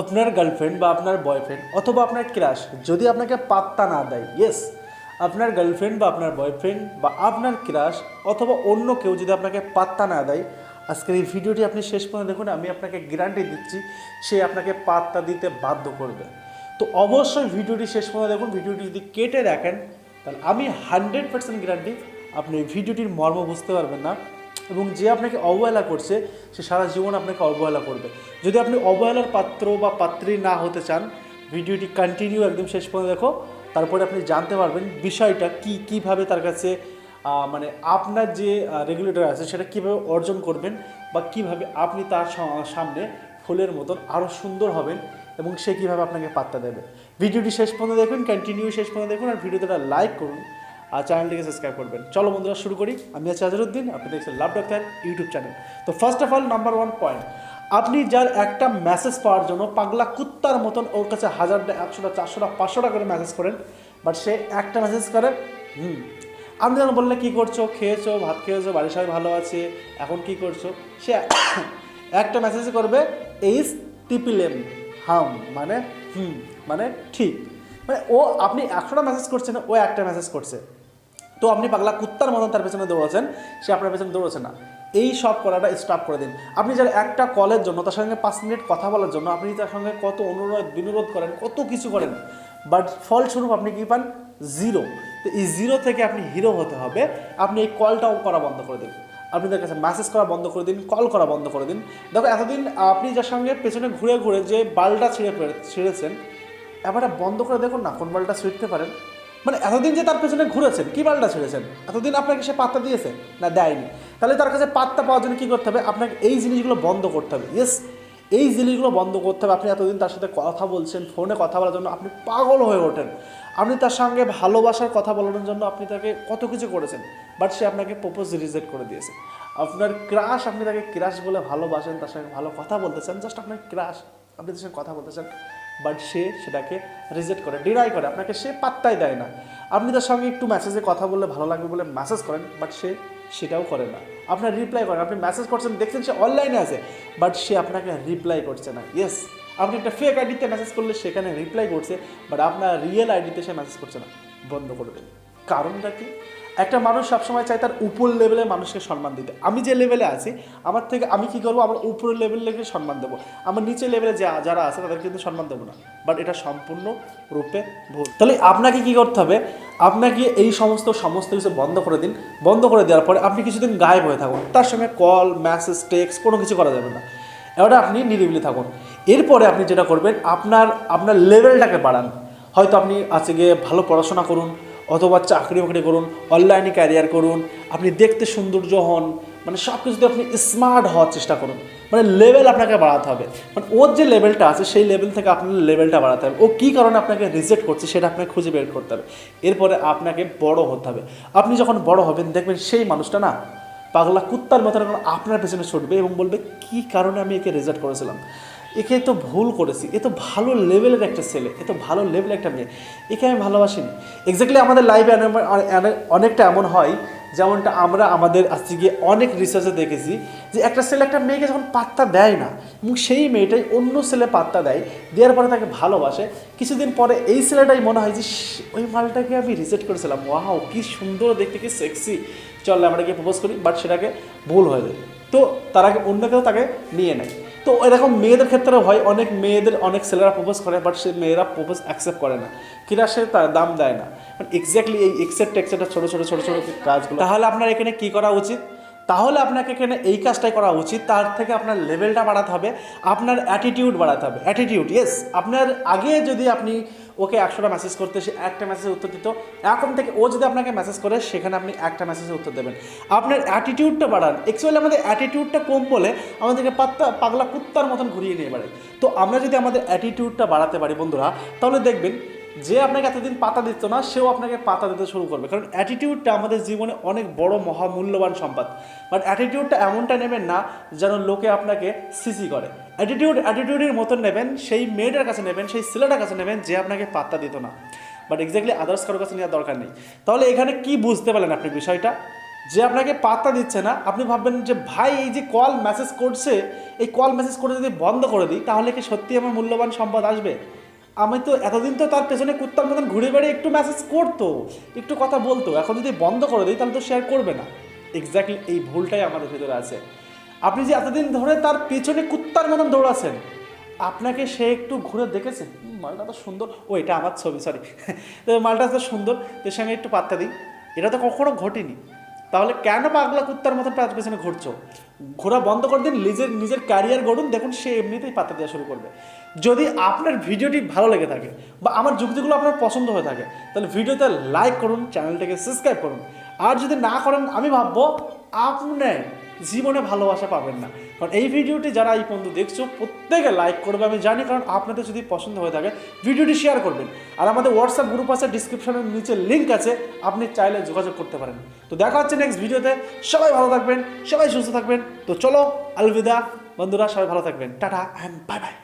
আপনার গার্লফ্রেন্ড বা আপনার বয়ফ্রেন্ড অথবা আপনার ক্রাশ যদি আপনাকে পাত্তা না দেয় ইয়েস আপনার গার্লফ্রেন্ড বা আপনার বয়ফ্রেন্ড বা আপনার ক্রাশ অথবা অন্য কেউ যদি আপনাকে পাত্তা না দেয়, আজকের এই ভিডিওটি আপনি শেষ পর্যন্ত দেখুন, আমি আপনাকে গ্যারান্টি দিচ্ছি, সে আপনাকে পাত্তা দিতে বাধ্য করবে। তো অবশ্যই ভিডিওটি শেষ পর্যন্ত দেখুন ভিডিওটি যদি কেটে রাখেন তাহলে আমি হান্ড্রেড পার্সেন্ট গ্যারান্টি আপনি ভিডিওটির মর্ম বুঝতে পারবেন না। এবং যে আপনাকে অবহেলা করছে, সে সারা জীবন আপনাকে অবহেলা করবে। যদি আপনি অবহেলার পাত্র বা পাত্রী না হতে চান, ভিডিওটি কন্টিনিউ একদম শেষ পর্যন্ত দেখো। তারপরে আপনি জানতে পারবেন বিষয়টা কি, কীভাবে তার কাছে মানে আপনার যে রেগুলেটর আছে, সেটা কীভাবে অর্জন করবেন বা কীভাবে আপনি তার সামনে ফুলের মতন আরও সুন্দর হবেন এবং সে কীভাবে আপনাকে পাত্তা দেবে। ভিডিওটি শেষ পর্যন্ত দেখুন কন্টিনিউ শেষ পর্যন্ত দেখুন, আর ভিডিওটা লাইক করুন। আর চ্যানেলটিকে সাবস্ক্রাইব করবেন। চলো বন্ধুরা, শুরু করি। আমি আছি আজরুদ্দিন আপনি দেখছেন লাভ ডাক্তার ইউটিউব চ্যানেল তো first of all number one point আপনি যার একটা মেসেজ পাওয়ার জন্য পাগলা কুত্তার মতন ওর কাছে হাজারটা একশোটা, চারশোটা, পাঁচশোটা করে মেসেজ করেন বাট সে একটা মেসেজ করে, হুম, আপনি যেন বললে কী করছ, খেয়েছো, ভাত খেয়েছো, বাড়ির সবাই ভালো আছে, এখন কি করছ? সে একটা মেসেজ করবে এইস টিপিলেম হাম মানে হুম মানে ঠিক। মানে ও, আপনি একশোটা মেসেজ করছেন, ও একটা মেসেজ করছে। তো আপনি পাগলা কুত্তার মতন তার পেছনে দৌড়াচ্ছেন, সে আপনার পেছনে দৌড়াচ্ছে না। এই সব করাটা স্টপ করে দিন। আপনি যার একটা কলের জন্য, তার সঙ্গে পাঁচ মিনিট কথা বলার জন্য, আপনি তার সঙ্গে কত অনুরোধ, বিনোরোধ করেন, কত কিছু করেন বাট ফলস্বরূপ আপনি কী পান? জিরো তো এই জিরো থেকে আপনি হিরো হতে হবে। আপনি এই কলটাও করা বন্ধ করে দিন। আপনি তার কাছে মেসেজ করা বন্ধ করে দিন কল করা বন্ধ করে দিন। দেখো, এতদিন আপনি যার সঙ্গে পেছনে ঘুরে ঘুরে যে বালটা ছিঁড়ে ছিঁড়েছেন এবারে বন্ধ করে দেখুন না, কোন বালটা ছিঁড়তে পারেন। মানে এতদিন যে তার পেছনে ঘুরেছেন, কি বালটা ছেড়েছেন? এতদিন আপনাকে সে পাত্তা দিয়েছে? না, দেয়নি। তাহলে তার কাছে পাত্তা পাওয়ার জন্য কী করতে হবে? আপনাকে এই জিনিসগুলো বন্ধ করতে হবে। ইয়েস এই জিনিসগুলো বন্ধ করতে হবে। আপনি এতদিন তার সাথে কথা বলছেন, ফোনে কথা বলার জন্য আপনি পাগল হয়ে ওঠেন। আপনি তার সঙ্গে ভালোবাসার কথা বলানোর জন্য আপনি তাকে কত কিছু করেছেন বাট সে আপনাকে প্রপোজ রিজেক্ট করে দিয়েছে। আপনার ক্রাশ আপনি তাকে ক্রাশ বলে ভালোবাসেন, তার সঙ্গে ভালো কথা বলতে চান জাস্ট আপনার ক্রাশ আপনি তার সঙ্গে কথা বলতে চান। বাট সে সেটাকে রিজেক্ট করে ডিনাই করে। আপনাকে সে পাত্তাই দেয় না। আপনি তার সঙ্গে একটু মেসেজে কথা বললে ভালো লাগবে বলে মেসেজ করেন বাট সে সেটাও করে না। আপনার রিপ্লাই করেন, আপনি মেসেজ করছেন, দেখছেন সে অনলাইনে আছে বাট সে আপনাকে রিপ্লাই করছে না। ইয়েস আপনি একটা ফেক আইডিতে মেসেজ করলে সেখানে রিপ্লাই করছে বাট আপনার রিয়েল আইডিতে সে মেসেজ করছে না। বন্ধ করে দেন। কারণটা কি? একটা মানুষ সবসময় চায় তার উপর লেভেলে মানুষকে সম্মান দিতে। আমি যে লেভেলে আছি, আমার থেকে আমি কি করব? আমার উপরের লেভেলকে সম্মান দেবো। আমার নিচের লেভেলে যা, যারা আছে, তাদেরকে কিন্তু সম্মান দেবো না। বাট এটা সম্পূর্ণ রূপে ভুল। তাহলে আপনাকে কি করতে হবে? আপনাকে এই সমস্ত সমস্ত কিছু বন্ধ করে দিন। বন্ধ করে দেওয়ার পরে আপনি কিছুদিন গায়েব হয়ে থাকুন। তার সঙ্গে কল মেসেজ টেক্সট কোনো কিছু করা যাবে না। এবার আপনি নিরিবিলি থাকুন। এরপরে আপনি যেটা করবেন, আপনার আপনার লেভেলটাকে বাড়ান। হয়তো আপনি আজকে গিয়ে ভালো পড়াশোনা করুন অথবা চাকরি বাকরি করুন অনলাইনে ক্যারিয়ার করুন, আপনি দেখতে সৌন্দর্য হন মানে সব কিছুতে আপনি স্মার্ট হওয়ার চেষ্টা করুন। মানে লেভেল আপনাকে বাড়াতে হবে। মানে ওর যে লেভেলটা আছে, সেই লেভেল থেকে আপনার লেভেলটা বাড়াতে হবে। ও কী কারণে আপনাকে রিজেক্ট করছে, সেটা আপনাকে খুঁজে বের করতে হবে। এরপরে আপনাকে বড় হতে হবে। আপনি যখন বড় হবেন, দেখবেন সেই মানুষটা না পাগলা কুত্তার মতো আপনার পেছনে ছুটবে এবং বলবে, কি কারণে আমি একে রেজাল্ট করেছিলাম? একে তো ভুল করেছি, এ তো ভালো লেভেলের একটা ছেলে, এ তো ভালো লেভেলের একটা মেয়ে, একে আমি ভালোবাসিনি। এক্স্যাক্টলি আমাদের লাইফে অনেকটা এমন হয়, যেমনটা আমরা আমাদের আজকে গিয়ে অনেক রিসার্চে দেখেছি, যে একটা ছেলে একটা মেয়েকে যখন পাত্তা দেয় না, এবং সেই মেয়েটাই অন্য ছেলে পাত্তা দেয়, দেওয়ার পরে তাকে ভালোবাসে, কিছুদিন পরে এই ছেলেটাই মনে হয় যে ওই মালটাকে আমি রিজেক্ট করেছিলাম ওয়াও কি সুন্দর, দেখতে কি সেক্সি চল আমরা গিয়ে প্রপোজ করি বাট সেটাকে ভুল হয়ে যায়। তো তার আগে অন্য কেউ তাকে নিয়ে নেয়। তো এরকম মেয়েদের ক্ষেত্রে হয় অনেক মেয়েদের অনেক ছেলেরা প্রপোজ করে বাট সে মেয়েরা প্রপোজ অ্যাকসেপ্ট করে না কিনা সে তার দাম দেয় না এক্স্যাক্টলি এই এক্সেপ্ট এক্সেপ্ট ছোটো ছোটো ছোটো ছোটো কাজগুলো তাহলে আপনার এখানে কী করা উচিত তাহলে আপনাকে এখানে এই কাজটাই করা উচিত, তার থেকে আপনার লেভেলটা বাড়াতে হবে, আপনার অ্যাটিটিউড বাড়াতে হবে। অ্যাটিটিউড ইয়েস আপনার আগে যদি আপনি ওকে একশোটা মেসেজ করতে সে একটা মেসেজের উত্তর দিত, এখন থেকে ও যদি আপনাকে মেসেজ করে, সেখানে আপনি একটা মেসেজের উত্তর দেবেন। আপনার অ্যাটিটিউডটা বাড়ান। অ্যাকচুয়ালি আমাদের অ্যাটিটিউডটা কম বলে আমাদেরকে পাত্তা, পাগলা কুত্তার মতন ঘুরিয়ে নিয়ে বেড়ায়। তো আমরা যদি আমাদের অ্যাটিটিউডটা বাড়াতে পারি বন্ধুরা, তাহলে দেখবেন যে আপনাকে এতদিন পাতা দিত না, সেও আপনাকে পাতা দিতে শুরু করবে। কারণ অ্যাটিটিউডটা আমাদের জীবনে অনেক বড় মহামূল্যবান সম্পদ। বাট অ্যাটিটিউডটা এমনটা নেবেন না যেন লোকে আপনাকে সিসি করে। অ্যাটিটিউড অ্যাটিটিউডের মতন নেবেন, সেই মেয়েটার কাছে নেবেন, সেই ছেলেটার কাছে নেবেন যে আপনাকে পাত্তা দিত না। বাট এক্স্যাক্টলি আদার্স কারোর কাছে নেওয়ার দরকার নেই। তাহলে এখানে কি বুঝতে পারলেন আপনি বিষয়টা? যে আপনাকে পাত্তা দিচ্ছে না, আপনি ভাববেন যে, ভাই, এই যে কল মেসেজ করছে, এই কল মেসেজ করে যদি বন্ধ করে দিই, তাহলে কি সত্যি আমার মূল্যবান সম্পদ আসবে? আমি তো এতদিন তো তার পেছনে কুত্তার মতন ঘুরে বেড়িয়ে একটু মেসেজ করতো, একটু কথা বলতো। এখন যদি বন্ধ করে দিই, তাহলে তো শেয়ার করবে না। এক্স্যাক্টলি এই ভুলটাই আমাদের ভেতরে আছে। আপনি যে এতদিন ধরে তার পেছনে কুত্তার মতন দৌড়াচ্ছেন, আপনাকে সে একটু ঘুরে দেখেছে? মালটা তো সুন্দর। ও, এটা আমার ছবি সরি তো মালটা তো সুন্দর। এর সঙ্গে একটু পাত্তা দিই। এটা তো কখনো ঘটেনি। তাহলে কেন পাগলা কুত্তার মতন তার পেছনে ঘুরছো? ঘোরা বন্ধ করে দিন, নিজের নিজের ক্যারিয়ার গড়ুন, দেখুন সে এমনিতেই পাতা দেওয়া শুরু করবে। যদি আপনার ভিডিওটি ভালো লেগে থাকে বা আমার যুক্তিগুলো আপনার পছন্দ হয়ে থাকে, তাহলে ভিডিওতে লাইক করুন চ্যানেলটাকে সাবস্ক্রাইব করুন। আর যদি না করেন, আমি ভাববো, আপনি জীবনে ভালোবাসা পাবেন না। কারণ এই ভিডিওটি যারা এই পর্যন্ত দেখছ, প্রত্যেকে লাইক করবে, আমি জানি, কারণ আপনাদের যদি পছন্দ হয়ে থাকে, ভিডিওটি শেয়ার করবেন। আর আমাদের হোয়াটসঅ্যাপ গ্রুপ আছে ডিসক্রিপশনের নিচে লিঙ্ক আছে, আপনি চাইলে যোগাযোগ করতে পারেন। তো দেখা হচ্ছে নেক্সট ভিডিওতে, সবাই ভালো থাকবেন, সবাই সুস্থ থাকবেন। তো চলো, আলবিদা, বন্ধুরা, সবাই ভালো থাকবেন। Tata and bye bye